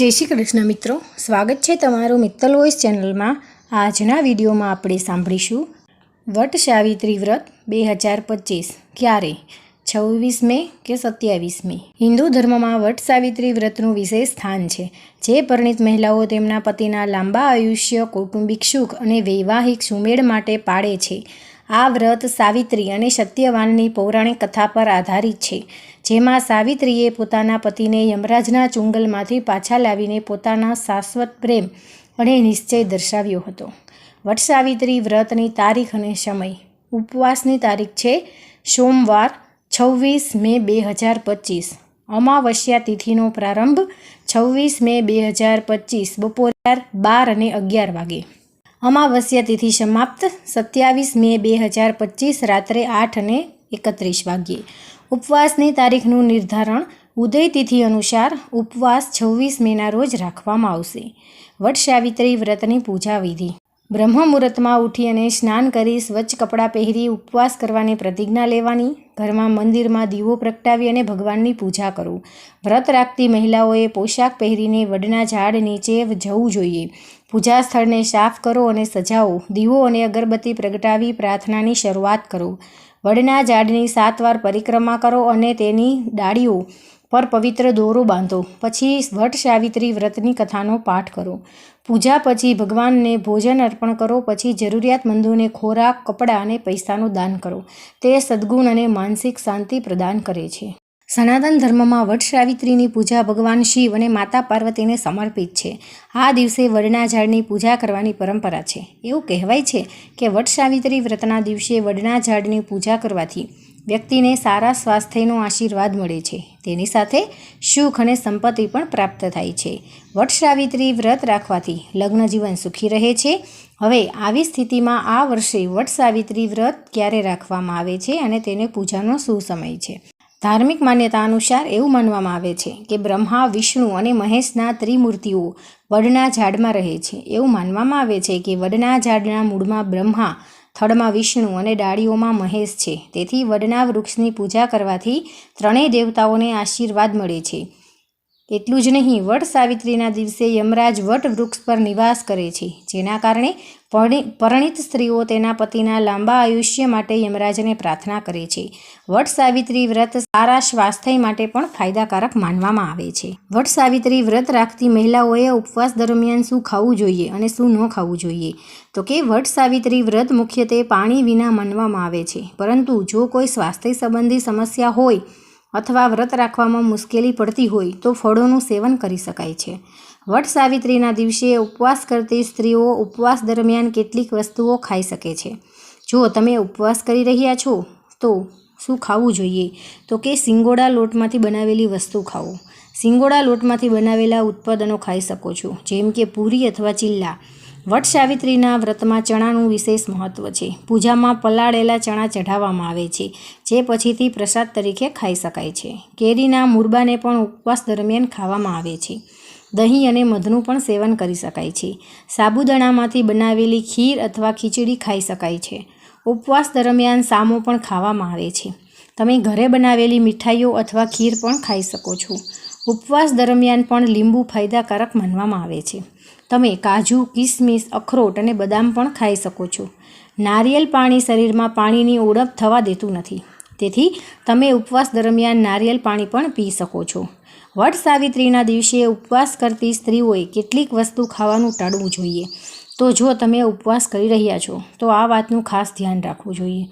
જય શ્રી કૃષ્ણ મિત્રો. સ્વાગત છે તમારું મિત્તલ વોઇસ ચેનલમાં. આજના વિડીયોમાં આપણે સાંભળીશું વટ સાવિત્રી વ્રત બે હજાર પચીસ. ક્યારે? છવ્વીસ મે કે સત્યાવીસ મે? હિન્દુ ધર્મમાં વટ સાવિત્રી વ્રતનું વિશેષ સ્થાન છે, જે પરિણિત મહિલાઓ તેમના પતિના લાંબા આયુષ્ય, કૌટુંબિક સુખ અને વૈવાહિક સુમેળ માટે પાળે છે. આ વ્રત સાવિત્રી અને સત્યવાનની પૌરાણિક કથા પર આધારિત છે, જેમાં સાવિત્રીએ પોતાના પતિને યમરાજના ચુંગલમાંથી પાછા લાવીને પોતાના શાશ્વત પ્રેમ અને નિશ્ચય દર્શાવ્યો હતો. વટ સાવિત્રી વ્રતની તારીખ અને સમય. ઉપવાસની તારીખ છે સોમવાર છવ્વીસ મે બે હજાર પચીસ. અમાવસ્યા તિથિનો પ્રારંભ છવ્વીસ મે બે હજાર પચીસ, બપોર બાર અને અગિયાર વાગે. અમાવસ્યા તિથિ સમાપ્ત, સત્યાવીસ મે બે હજાર પચીસ રાત્રે આઠ અને એકત્રીસ વાગ્યે. ઉપવાસની તારીખનું નિર્ધારણ ઉદય તિથિ અનુસાર ઉપવાસ છવ્વીસ મેના રોજ રાખવામાં આવશે. વટ સાવિત્રી વ્રતની પૂજા વિધિ બ્રહ્મ મુહૂર્તમાં ઉઠી અને સ્નાન કરી સ્વચ્છ કપડાં પહેરી ઉપવાસ કરવાની પ્રતિજ્ઞા લેવાની, ઘરમાં મંદિરમાં દીવો પ્રગટાવી અને ભગવાનની પૂજા કરવું વ્રત રાખતી મહિલાઓએ પોશાક પહેરીને વડના ઝાડ નીચે જવું જોઈએ. પૂજા સ્થળને સાફ કરો અને સજાવો દીવો અને અગરબત્તી પ્રગટાવી પ્રાર્થનાની શરૂઆત કરો. વડના ઝાડની સાત વાર પરિક્રમા કરો અને તેની ડાળીઓ પર પવિત્ર દોરો બાંધો. પછી વટ સાવિત્રી વ્રતની કથાનો પાઠ કરો. પૂજા પછી ભગવાનને ભોજન અર્પણ કરો. પછી જરૂરિયાતમંદોને ખોરાક, કપડાં અને પૈસાનું દાન કરો. તે સદ્ગુણ અને માનસિક શાંતિ પ્રદાન કરે છે. સનાતન ધર્મમાં વટ સાવિત્રીની પૂજા ભગવાન શિવ અને માતા પાર્વતીને સમર્પિત છે. આ દિવસે વડના ઝાડની પૂજા કરવાની પરંપરા છે. એવું કહેવાય છે કે વટ સાવિત્રી વ્રતના દિવસે વડના ઝાડની પૂજા કરવાથી વ્યક્તિને સારા સ્વાસ્થ્યનો આશીર્વાદ મળે છે. તેની સાથે સુખ અને સંપત્તિ પણ પ્રાપ્ત થાય છે. વટસાવિત્રી વ્રત રાખવાથી લગ્ન જીવન સુખી રહે છે. હવે આવી સ્થિતિમાં આ વર્ષે વટસાવિત્રી વ્રત ક્યારે રાખવામાં આવે છે અને તેને પૂજાનો શું સમય છે? ધાર્મિક માન્યતા અનુસાર એવું માનવામાં આવે છે કે બ્રહ્મા, વિષ્ણુ અને મહેશના ત્રિમૂર્તિઓ વડના ઝાડમાં રહે છે. એવું માનવામાં આવે છે કે વડના ઝાડના મૂળમાં બ્રહ્મા થડમાં વિષ્ણુ અને ડાળીઓમાં મહેશ છે. તેથી વડના વૃક્ષની પૂજા કરવાથી ત્રણેય દેવતાઓને આશીર્વાદ મળે છે. એટલું જ નહીં, વટ સાવિત્રીના દિવસે યમરાજ વટ વૃક્ષ પર નિવાસ કરે છે, જેના કારણે પરણિત સ્ત્રીઓ તેના પતિના લાંબા આયુષ્ય માટે યમરાજને પ્રાર્થના કરે છે. વટ સાવિત્રી વ્રત સારા સ્વાસ્થ્ય માટે પણ ફાયદાકારક માનવામાં આવે છે. વટ સાવિત્રી વ્રત રાખતી મહિલાઓએ ઉપવાસ દરમિયાન શું ખાવું જોઈએ અને શું ન ખાવું જોઈએ? તો કે વટ સાવિત્રી વ્રત મુખ્યત્વે પાણી વિના માનવામાં આવે છે, પરંતુ જો કોઈ સ્વાસ્થ્ય સંબંધી સમસ્યા હોય અથવા વ્રત રાખવામાં મુશ્કેલી પડતી હોય તો ફળોનું સેવન કરી શકાય છે. વટ સાવિત્રીના દિવસે ઉપવાસ કરતી સ્ત્રીઓ ઉપવાસ દરમિયાન કેટલીક વસ્તુઓ ખાઈ શકે છે. જો તમે ઉપવાસ કરી રહ્યા છો, તો શું ખાવું જોઈએ? તો કે સિંગોડા લોટમાંથી બનાવેલી વસ્તુ ખાઓ. સિંગોડા લોટમાંથી બનાવેલા ઉત્પાદનો ખાઈ શકો છો, જેમ કે પૂરી અથવા ચિલ્લા. વટ સાવિત્રીના વ્રતમાં ચણાનું વિશેષ મહત્ત્વ છે. પૂજામાં પલાળેલા ચણા ચઢાવવામાં આવે છે, જે પછીથી પ્રસાદ તરીકે ખાઈ શકાય છે. કેરીના મુરબાને પણ ઉપવાસ દરમિયાન ખાવામાં આવે છે. દહીં અને મધનું પણ સેવન કરી શકાય છે. સાબુદાણામાંથી બનાવેલી ખીર અથવા ખીચડી ખાઈ શકાય છે. ઉપવાસ દરમિયાન સામો પણ ખાવામાં આવે છે. તમે ઘરે બનાવેલી મીઠાઈઓ અથવા ખીર પણ ખાઈ શકો છો. ઉપવાસ દરમિયાન પણ લીંબુ ફાયદાકારક માનવામાં આવે છે. તમે કાજુ, કિસમિસ, અખરોટ અને બદામ પણ ખાઈ શકો છો. નારિયેલ પાણી શરીરમાં પાણીની ઓળખ થવા દેતું નથી. તેથી, તમે ઉપવાસ દરમિયાન નારિયેલ પાણી પણ પી શકો છો. વટ સાવિત્રીના દિવસે ઉપવાસ કરતી સ્ત્રીઓએ કેટલીક વસ્તુ ખાવાનું ટાળવું જોઈએ. તો જો તમે ઉપવાસ કરી રહ્યા છો, તો આ વાતનું ખાસ ધ્યાન રાખવું જોઈએ.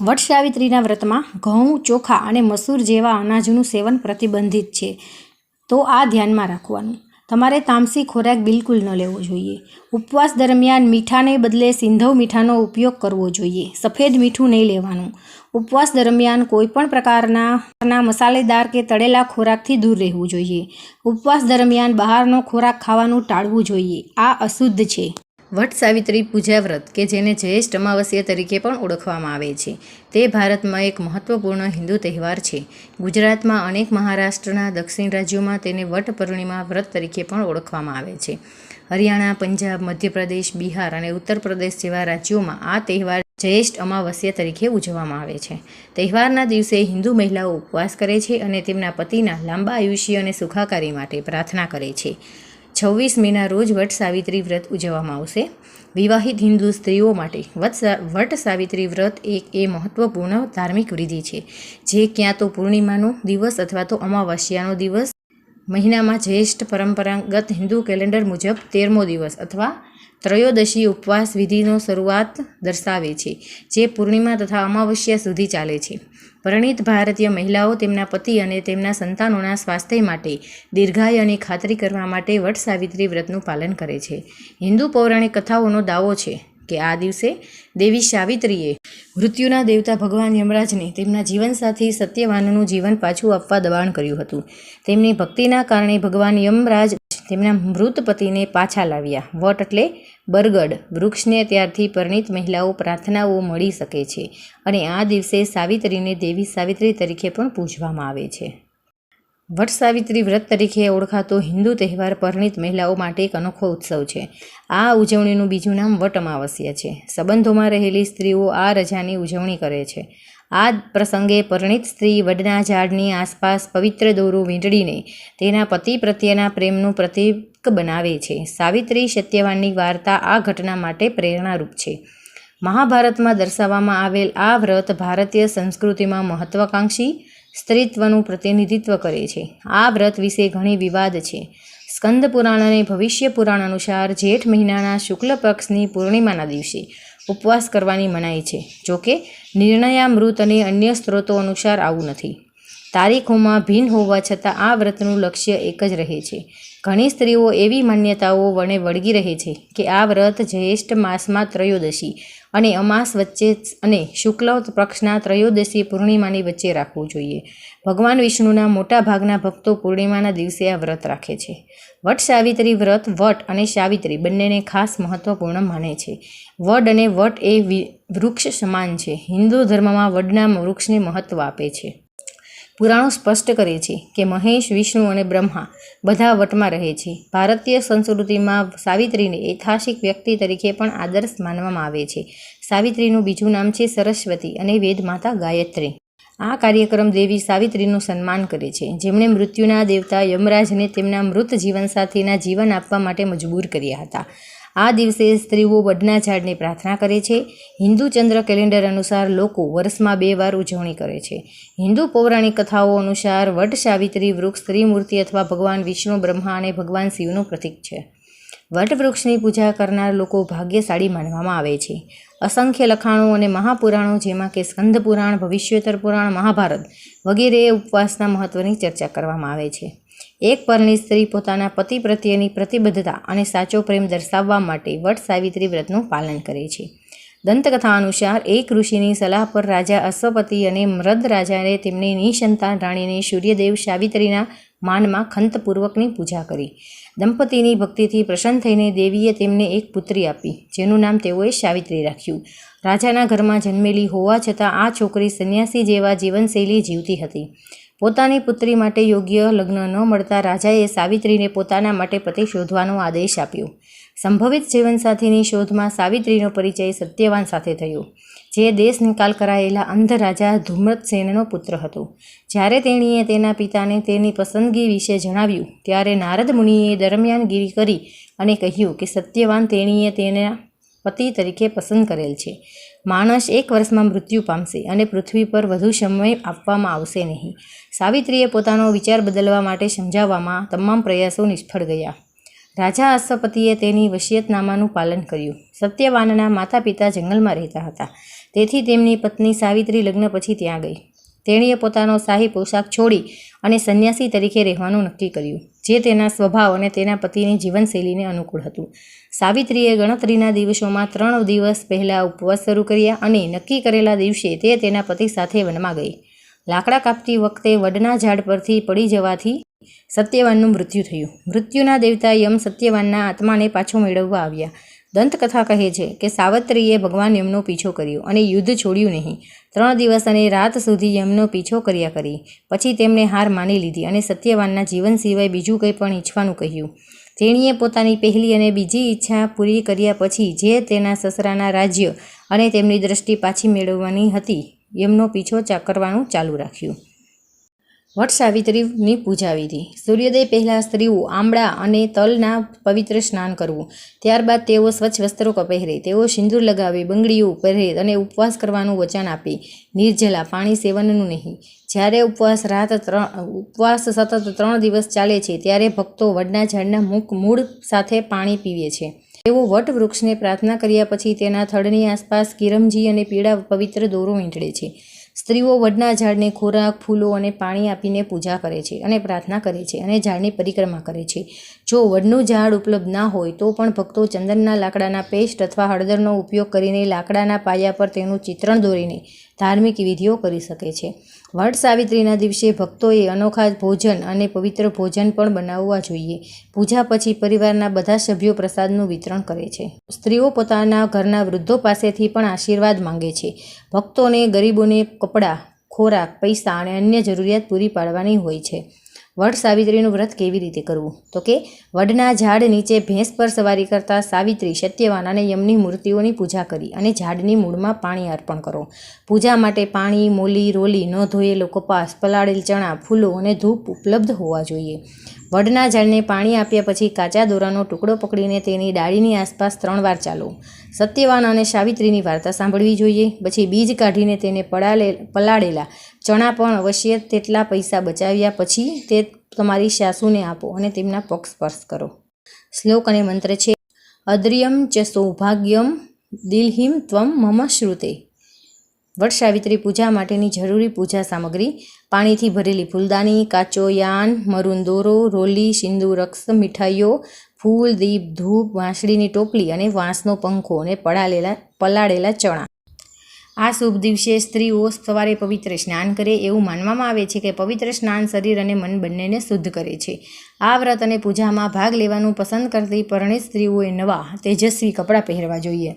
વટ સાવિત્રીના વ્રતમાં ઘઉં, ચોખા અને મસૂર જેવા અનાજનું સેવન પ્રતિબંધિત છે. તો આ ધ્યાનમાં રાખવાનું. તમારે તામસી ખોરાક બિલકુલ ન લેવો જોઈએ. ઉપવાસ દરમિયાન મીઠાને બદલે સિંધવ મીઠાનો ઉપયોગ કરવો જોઈએ. સફેદ મીઠું નહીં લેવાનું. ઉપવાસ દરમિયાન કોઈપણ પ્રકારના મસાલેદાર કે તળેલા ખોરાકથી દૂર રહેવું જોઈએ. ઉપવાસ દરમિયાન બહારનો ખોરાક ખાવાનું ટાળવું જોઈએ. આ અશુદ્ધ છે. વટ સાવિત્રી પૂજા વ્રત કે જેને જ્યેષ્ઠ અમાવસ્યા તરીકે પણ ઓળખવામાં આવે છે. તે ભારતમાં એક મહત્વપૂર્ણ હિન્દુ તહેવાર છે. ગુજરાતમાં અનેક મહારાષ્ટ્રના દક્ષિણ રાજ્યોમાં તેને વટ પૂર્ણિમા વ્રત તરીકે પણ ઓળખવામાં આવે છે. હરિયાણા, પંજાબ, મધ્યપ્રદેશ, બિહાર અને ઉત્તર પ્રદેશ જેવા રાજ્યોમાં આ તહેવાર જ્યેષ્ઠ અમાવસ્યા તરીકે ઉજવવામાં આવે છે. તહેવારના દિવસે હિન્દુ મહિલાઓ ઉપવાસ કરે છે અને તેમના પતિના લાંબા આયુષ્ય અને સુખાકારી માટે પ્રાર્થના કરે છે. છવ્વીસ મેના રોજ વટ સાવિત્રી વ્રત ઉજવવામાં આવશે. વિવાહિત હિન્દુ સ્ત્રીઓ માટે વટ સાવિત્રી વ્રત એક એ મહત્વપૂર્ણ ધાર્મિક વિધિ છે. જે ક્યાં તો પૂર્ણિમાનો દિવસ અથવા તો અમાવસ્યાનો દિવસ, મહિનામાં જ્યેષ્ઠ પરંપરાગત હિન્દુ કેલેન્ડર મુજબ તેરમો દિવસ અથવા ત્રયોદશી ઉપવાસ વિધિનો શરૂઆત દર્શાવે છે, જે પૂર્ણિમા તથા અમાવસ્યા સુધી ચાલે છે. પરણિત ભારતીય મહિલાઓ તેમના પતિ અને તેમના સંતાનોના સ્વાસ્થ્ય માટે દીર્ઘાયુની ખાતરી કરવા માટે વટ સાવિત્રી વ્રતનું પાલન કરે છે. હિન્દુ પૌરાણિક કથાઓનો દાવો છે કે આ દિવસે દેવી સાવિત્રીએ મૃત્યુના દેવતા ભગવાન યમરાજને તેમના જીવનસાથી સત્યવાનનું જીવન પાછું આપવા દબાણ કર્યું હતું. તેમની ભક્તિના કારણે ભગવાન યમરાજ તેમના મૃત પતિને પાછા લાવ્યા. વટ એટલે બરગડ. વૃક્ષને ત્યારથી પરિણિત મહિલાઓ પ્રાર્થનાઓ મળી શકે છે અને આ દિવસે સાવિત્રીને દેવી સાવિત્રી તરીકે પણ પૂજવામાં આવે છે. વટ સાવિત્રી વ્રત તરીકે ઓળખાતો હિન્દુ તહેવાર પરણિત મહિલાઓ માટે એક અનોખો ઉત્સવ છે. આ ઉજવણીનું બીજું નામ વટ અમાવસ્યા છે. સંબંધોમાં રહેલી સ્ત્રીઓ આ રજાની ઉજવણી કરે છે. આ પ્રસંગે પરિણીત સ્ત્રી વડના ઝાડની આસપાસ પવિત્ર દોરો વીંટળીને તેના પતિ પ્રત્યેના પ્રેમનું પ્રતીક બનાવે છે. સાવિત્રી સત્યવાનની વાર્તા આ ઘટના માટે પ્રેરણારૂપ છે. મહાભારતમાં દર્શાવવામાં આવેલ આ વ્રત ભારતીય સંસ્કૃતિમાં મહત્વાકાંક્ષી સ્ત્રીત્વનું પ્રતિનિધિત્વ કરે છે. આ વ્રત વિશે ઘણી વિવાદ છે. સ્કંદ પુરાણ અને ભવિષ્ય પુરાણ અનુસાર જેઠ મહિનાના શુક્લ પક્ષની પૂર્ણિમાના દિવસે ઉપવાસ કરવાની મનાઈ છે. જોકે, નિર્ણયામૃત અને અન્ય સ્ત્રોતો અનુસાર આવું નથી. તારીખોમાં ભિન્ન હોવા છતાં આ વ્રતનું લક્ષ્ય એક જ રહે છે. ઘણી સ્ત્રીઓ એવી માન્યતાઓ વણે વળગી રહે છે કે આ વ્રત જ્યેષ્ઠ માસમાં ત્રયોદશી અને અમાસ વચ્ચે અને શુક્લ પક્ષના ત્રયોદશી પૂર્ણિમાની વચ્ચે રાખવું જોઈએ. ભગવાન વિષ્ણુના મોટા ભાગના ભક્તો પૂર્ણિમાના દિવસે આ વ્રત રાખે છે. વટ સાવિત્રી વ્રત, વટ અને સાવિત્રી બંનેને ખાસ મહત્વપૂર્ણ માને છે. વડ અને વટ એ વૃક્ષ સમાન છે. હિન્દુ ધર્મમાં વડના વૃક્ષને મહત્વ આપે છે. પુરાણો સ્પષ્ટ કરે છે કે મહેશ, વિષ્ણુ અને બ્રહ્મા બધા વટમાં રહે છે. ભારતીય સંસ્કૃતિમાં સાવિત્રીને ઐતિહાસિક વ્યક્તિ તરીકે પણ આદર્શ માનવામાં આવે છે. સાવિત્રીનું બીજું નામ છે સરસ્વતી અને વેદમાતા ગાયત્રી. આ કાર્યક્રમ દેવી સાવિત્રીનું સન્માન કરે છે. જેમણે મૃત્યુના દેવતા યમરાજને તેમના મૃત જીવનસાથીના જીવન આપવા માટે મજબૂર કર્યા હતા. આ દિવસે સ્ત્રીઓ વડના ઝાડની પ્રાર્થના કરે છે. હિન્દુ ચંદ્ર કેલેન્ડર અનુસાર લોકો વર્ષમાં બે વાર ઉજવણી કરે છે. હિન્દુ પૌરાણિક કથાઓ અનુસાર વટ સાવિત્રી વૃક્ષ સ્ત્રીમૂર્તિ અથવા ભગવાન વિષ્ણુ, બ્રહ્મા અને ભગવાન શિવનું પ્રતીક છે. વટ વૃક્ષની પૂજા કરનાર લોકો ભાગ્યશાળી માનવામાં આવે છે. અસંખ્ય લખાણો અને મહાપુરાણો જેમાં કે સ્કંદ પુરાણ ભવિષ્યોત્તર પુરાણ, મહાભારત વગેરે ઉપવાસના મહત્વની ચર્ચા કરવામાં આવે છે. એક પરણી સ્ત્રી પોતાના પતિ પ્રત્યેની પ્રતિબદ્ધતા અને સાચો પ્રેમ દર્શાવવા માટે વટ સાવિત્રી વ્રતનું પાલન કરે છે. દંતકથા અનુસાર એક ઋષિની સલાહ પર રાજા અશ્વપતિ અને મૃદ રાજાએ તેમની નિસંતાન રાણીને સૂર્યદેવ સાવિત્રીના માનમાં ખંતપૂર્વકની પૂજા કરી. દંપતીની ભક્તિથી પ્રસન્ન થઈને દેવીએ તેમને એક પુત્રી આપી, જેનું નામ તેઓએ સાવિત્રી રાખ્યું. રાજાના ઘરમાં જન્મેલી હોવા છતાં આ છોકરી સંન્યાસી જેવા જીવનશૈલી જીવતી હતી. પોતાની પુત્રી માટે યોગ્ય લગ્ન ન મળતા રાજાએ સાવિત્રીને પોતાના માટે પતિ શોધવાનો આદેશ આપ્યો. સંભવિત જીવનસાથીની શોધમાં સાવિત્રીનો પરિચય સત્યવાન સાથે થયો, જે દેશ નિકાલ કરાયેલા અંધ રાજા ધુમ્રતસેનનો પુત્ર હતો. જ્યારે તેણીએ તેના પિતાને તેની પસંદગી વિશે જણાવ્યું, ત્યારે નારદ મુનિએ દરમિયાનગીરી કરી અને કહ્યું કે સત્યવાન તેણીએ તેના પતિ તરીકે પસંદ કરેલ છે. માણસ એક વર્ષમાં મૃત્યુ પામશે અને પૃથ્વી પર વધુ સમય આપવામાં આવશે નહીં. સાવિત્રીએ પોતાનો વિચાર બદલવા માટે સમજાવવામાં તમામ પ્રયાસો નિષ્ફળ ગયા. રાજા અશ્વપતિએ તેની વસિયતનામાનું પાલન કર્યું. સત્યવાનના માતા પિતા જંગલમાં રહેતા હતા. તેથી તેમની પત્ની સાવિત્રી લગ્ન પછી ત્યાં ગઈ. તેણીએ પોતાનો શાહી પોશાક છોડી અને સંન્યાસી તરીકે રહેવાનું નક્કી કર્યું, જે તેના સ્વભાવ અને તેના પતિની જીવનશૈલીને અનુકૂળ હતું. સાવિત્રીએ ગણતરીના દિવસોમાં ત્રણ દિવસ પહેલાં ઉપવાસ શરૂ કર્યા અને નક્કી કરેલા દિવસે તે તેના પતિ સાથે વનમાં ગઈ. લાકડા કાપતી વખતે વડના ઝાડ પરથી પડી જવાથી સત્યવાનનું મૃત્યુ થયું. મૃત્યુના દેવતા યમ સત્યવાનના આત્માને પાછો મેળવવા આવ્યા. દંતકથા કહે છે કે સાવત્રીએ ભગવાન યમનો પીછો કર્યો અને યુદ્ધ છોડ્યું નહીં. ત્રણ દિવસ અને રાત સુધી યમનો પીછો કર્યા કરી. પછી તેમણે હાર માની લીધી અને સત્યવાનના જીવન સિવાય બીજું કંઈ પણ ઈચ્છવાનું કહ્યું. તેણીએ પોતાની પહેલી અને બીજી ઈચ્છા પૂરી કર્યા પછી જે તેના સસરાના રાજ્ય અને તેમની દ્રષ્ટિ પાછી મેળવવાની હતી એમનો પીછો કરવાનું ચાલુ રાખ્યું. વટ સાવિત્રીની પૂજા વિધિ સૂર્યોદય પહેલાં સ્ત્રીઓ આમળા અને તલના પવિત્ર સ્નાન કરવું. ત્યારબાદ તેઓ સ્વચ્છ વસ્ત્રો પહેરે. તેઓ સિંદૂર લગાવે, બંગડીઓ પહેરે અને ઉપવાસ કરવાનું વચન આપે. નિર્જલા, પાણી સેવનનું નહીં. જ્યારે ઉપવાસ રાત ત્રણ, ઉપવાસ સતત ત્રણ દિવસ ચાલે છે, ત્યારે ભક્તો વડના ઝાડના મુખ, મૂળ સાથે પાણી પીવે છે. તેઓ વટ વૃક્ષને પ્રાર્થના કર્યા પછી તેના થડની આસપાસ કિરમજી અને પીળા પવિત્ર દોરો વીંટળે છે. સ્ત્રીઓ વડના ઝાડને ખોરાક, ફૂલો અને પાણી આપીને પૂજા કરે છે અને પ્રાર્થના કરે છે અને ઝાડની પરિક્રમા કરે છે. જો વડનું ઝાડ ઉપલબ્ધ ના હોય, તો પણ ભક્તો ચંદનના લાકડાના પેસ્ટ અથવા હળદરનો ઉપયોગ કરીને લાકડાના પાયા પર તેનું ચિત્રણ દોરીને ધાર્મિક વિધિઓ કરી શકે છે. વટ સાવિત્રીના દિવસે ભક્તોએ અનોખા ભોજન અને પવિત્ર ભોજન પણ બનાવવા જોઈએ. પૂજા પછી પરિવારના બધા સભ્યો પ્રસાદનું વિતરણ કરે છે. સ્ત્રીઓ પોતાના ઘરના વૃદ્ધો પાસેથી પણ આશીર્વાદ માંગે છે. ભક્તોને ગરીબોને કપડાં, ખોરાક, પૈસા અને અન્ય જરૂરિયાત પૂરી પાડવાની હોય છે. વડ સાવિત્રીનું વ્રત કેવી રીતે કરવું? તો કે, વડના ઝાડ નીચે ભેંસ પર સવારી કરતાં સાવિત્રી સત્યવાન અને યમની મૂર્તિઓની પૂજા કરી અને ઝાડની મૂળમાં પાણી અર્પણ કરો. પૂજા માટે પાણી, મોલી, રોલી ન ધોયેલો કપાસ પલાળેલ ચણા, ફૂલો અને ધૂપ ઉપલબ્ધ હોવા જોઈએ. વડના ઝાડને પાણી આપ્યા પછી કાચા દોરાનો ટુકડો પકડીને તેની ડાળીની આસપાસ ત્રણ વાર ચાલો. સત્યવાન અને સાવિત્રીની વાર્તા સાંભળવી જોઈએ. પછી બીજ કાઢીને તેને પડાલે પલાળેલા ચણા પણ અવશ્ય તેટલા પૈસા બચાવ્યા પછી તે તમારી સાસુને આપો અને તેમના પગ સ્પર્શ કરો. શ્લોક અને મંત્ર છે, અદ્રિયમ ચ સૌભાગ્યમ દિલહિમ ત્વમ મમ શ્રુતે. વટ પૂજા માટેની જરૂરી પૂજા સામગ્રી, પાણીથી ભરેલી ફૂલદાની, કાચો યાન, મરૂન દોરો, રોલી સિંદુ રક્ષ મીઠાઈઓ, ફૂલ, દીપ, ધૂપ, વાંસળીની ટોપલી અને વાંસનો પંખો અને પડાલેલા, પલાળેલા ચણા. આ શુભ દિવસે સ્ત્રીઓ સવારે પવિત્ર સ્નાન કરે એવું માનવામાં આવે છે કે પવિત્ર સ્નાન શરીર અને મન બંનેને શુદ્ધ કરે છે. આ વ્રત અને પૂજામાં ભાગ લેવાનું પસંદ કરતી પરણિત સ્ત્રીઓએ નવા, તેજસ્વી કપડાં પહેરવા જોઈએ,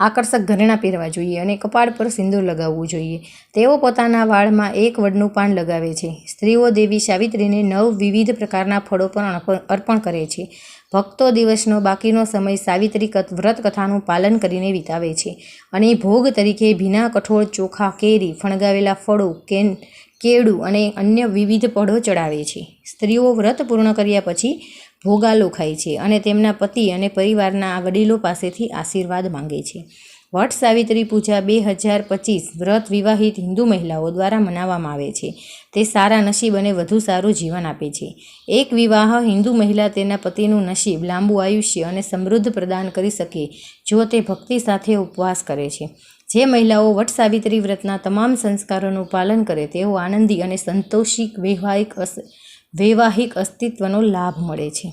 આકર્ષક ઘરેણાં પહેરવા જોઈએ અને કપાળ પર સિંદૂર લગાવવું જોઈએ. તેઓ પોતાના વાળમાં એક વડનું પાન લગાવે છે. સ્ત્રીઓ દેવી સાવિત્રીને નવ વિવિધ પ્રકારના ફળો પણ અર્પ- અર્પણ કરે છે. ભક્તો દિવસનો બાકીનો સમય સાવિત્રી વ્રત કથાનું પાલન કરીને વિતાવે છે. અને ભોગ તરીકે ભીના કઠોળ ચોખા કેરી, ફણગાવેલા ફળો, કેન, કેળું અને અન્ય વિવિધ પળો ચડાવે છે. સ્ત્રીઓ વ્રત પૂર્ણ કર્યા પછી ભોગાલો ખાય છે અને તેમના પતિ અને પરિવારના વડીલો પાસેથી આશીર્વાદ માંગે છે. વટ સાવિત્રી પૂજા બે હજાર પચીસ વ્રત વિવાહિત હિન્દુ મહિલાઓ દ્વારા મનાવવામાં આવે છે. તે સારા નસીબ અને વધુ સારું જીવન આપે છે. એક વિવાહ હિન્દુ મહિલા તેના પતિનું નસીબ લાંબુ આયુષ્ય અને સમૃદ્ધ પ્રદાન કરી શકે, જો તે ભક્તિ સાથે ઉપવાસ કરે છે. જે મહિલાઓ વટ સાવિત્રી વ્રતના તમામ સંસ્કારોનું પાલન કરે, તેઓ આનંદી અને સંતોષિક વૈવાહિક વૈવાહિક અસ્તિત્વનો લાભ મળે છે.